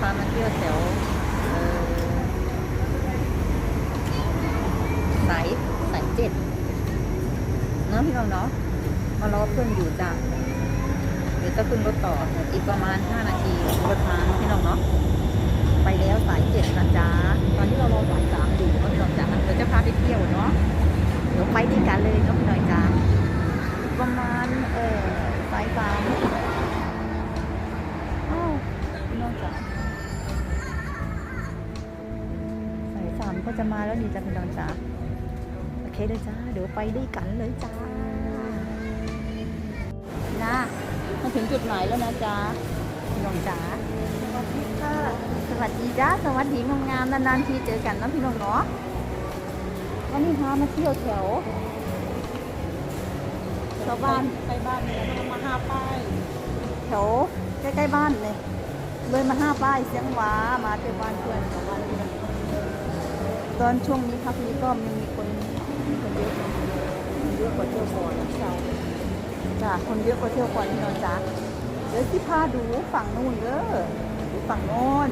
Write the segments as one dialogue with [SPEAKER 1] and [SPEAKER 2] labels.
[SPEAKER 1] พามาเที่ยวแถวสายสายเจ็ดเนาะพี่น้องเนาะมารอเพื่อนอยู่จ้ะเดี๋ยวจะขึ้นรถต่ออีกประมาณ 5 นาทีรถมานพี่น้องเนาะไปแล้วสายเจ็ดนะจ๊ะตอนนี้เรารอสายสามอยู่เนาะพี่น้องจ้ะเดี๋ยวจะพาไปเที่ยวเนาะเดี๋ยวไปด้วยกันเลยนาะพี่น้องจ้ะประมาณเออสายสามอ้าวพี่น้องจ้ะ สายสามก็จะมาแล้วนี่จ้ะพี่น้องจ๋าโอเคเลยจ้าเดี๋ยวไปด้วยกันเลยจ้านะมาถึงจุดหมายแล้วนะจ๊ะพี่น้องจ๋าสวัสดีค่ะสวัสดีจ้าสวัสดีงามๆนานๆทีเจอกันเนาะพี่น้องเนาะวันนี้พามาเที่ยวแถวชาวบ้าน
[SPEAKER 2] ไปบ้านเนี่ยมันมาหาป้าย
[SPEAKER 1] แถวใกล้ๆบ้านเลยเลยมาห้าป้ายเสียงหวามาเที่ยวบ้านเพื่อน ตอนช่วงนี้พักนี้ก็ยังมีคนมีคนเยอะคนเยอะกว่าเที่ยวก่อนเจ้าจ้าคนเยอะกว่าเที่ยวก่อนที่นอนจ้าเดี๋ยวที่พาดูฝั่งนู้นเด้อดูฝั่งโน้น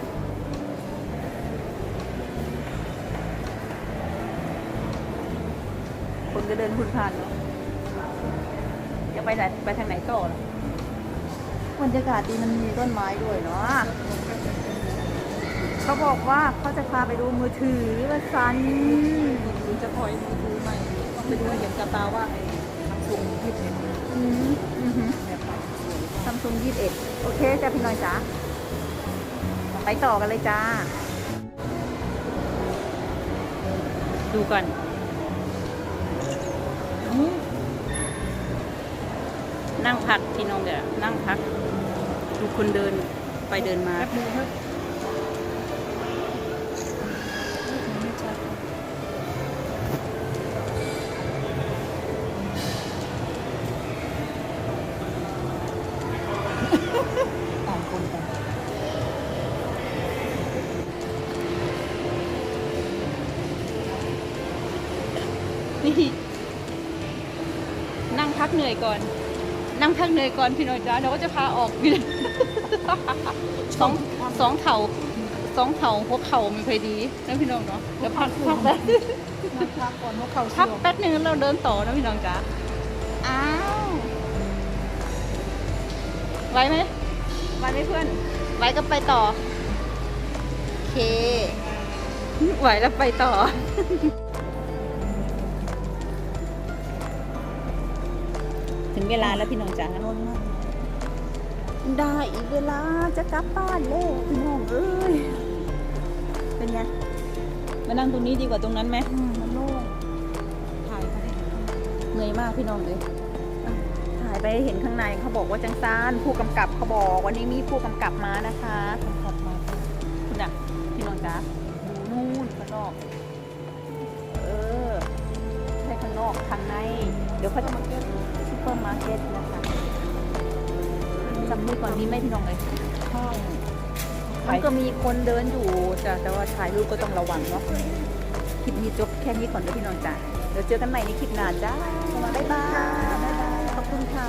[SPEAKER 1] คนก็เดินคุณผ่านเนาะจะไปไหนไปทางไหนต่อล่ะบรรยากาศดีมันมีต้นไม้ด้วยเนาะ เขาบอกว่าเขาจะพาไปดูมือถือว่าซัน
[SPEAKER 2] หรือจะถอยมือถือใหม่ไปดูเห็นกับตาว่าไอ้ทังซุงที่เป็น
[SPEAKER 1] อืมอือหือ
[SPEAKER 2] แบบไหนสวย
[SPEAKER 1] ซัมซุงยี่สิบเอ็ดโอเคจ้าพี่น้อยจ้าไปต่อกันเลยจ้า ดูก่อนนั่งพักพี่น้องเดี๋ยวนั่งพักดูคนเดินไปเดินมา นี่นั่งพักเหนื่อยก่อน นั่งพักเหนื่อยก่อนพี่น้อยจ้าเดี๋ยวก็จะพาออกสองสองเข่าสองเข่าหัวเข่าไม่ค่อยดีนะพี่น้องเนาะเดี๋ยวพักพักแป๊บ
[SPEAKER 2] นั่งพักก่อนเพราะเขา
[SPEAKER 1] พั
[SPEAKER 2] เสื่
[SPEAKER 1] ก
[SPEAKER 2] อม
[SPEAKER 1] แป๊บนึงแล้วเราเดินต่อนะพี่น้องจ้าอ้าวไหวไหมไหวไหมเพื่อนไหวก็ไปต่อโอเคไหวแล้วไปต่อ ถึงเวลาแล้วพี่น้องจ๋า
[SPEAKER 2] โดนมาก
[SPEAKER 1] ได้อีกเวลาจะกลับบ้านแล้วพี่น้องเอ้ยเป็นไงมานั่งตรงนี้ดีกว่าตรงนั้นไหม
[SPEAKER 2] อืมมันโล่งถ่ายไปได้
[SPEAKER 1] เหนื่อยมากพี่น้องเลยอะถ่ายไปเห็นข้างในเขาบอกว่าจังซานผู้กำกับเขาบอกวันนี้มีผู้กำกับมานะคะ
[SPEAKER 2] ต้องขับมา
[SPEAKER 1] คุณอะพี่น้องจ๋าดูนู่นข้างนอกเออใช่ข้างนอกข้างใน เดี๋ยวเขาจะมาเก็ตซุป เปอร์มาร์เก็ตนะคะจำนี่ก่อนนี้ไหมพี่น้องเลย
[SPEAKER 2] ข้าว
[SPEAKER 1] มันก็มีคนเดินอยู่จ้ะแต่ว่าถ่ายรูปก็ต้องระวังเนาะคลิปนี้จบแค่นี้ก่อนนะพี่น้องจ้ะเดี๋ยวเจอกันใหม่ในคลิปหน้าจ้าบ๊ายบายขอบคุณค่ะ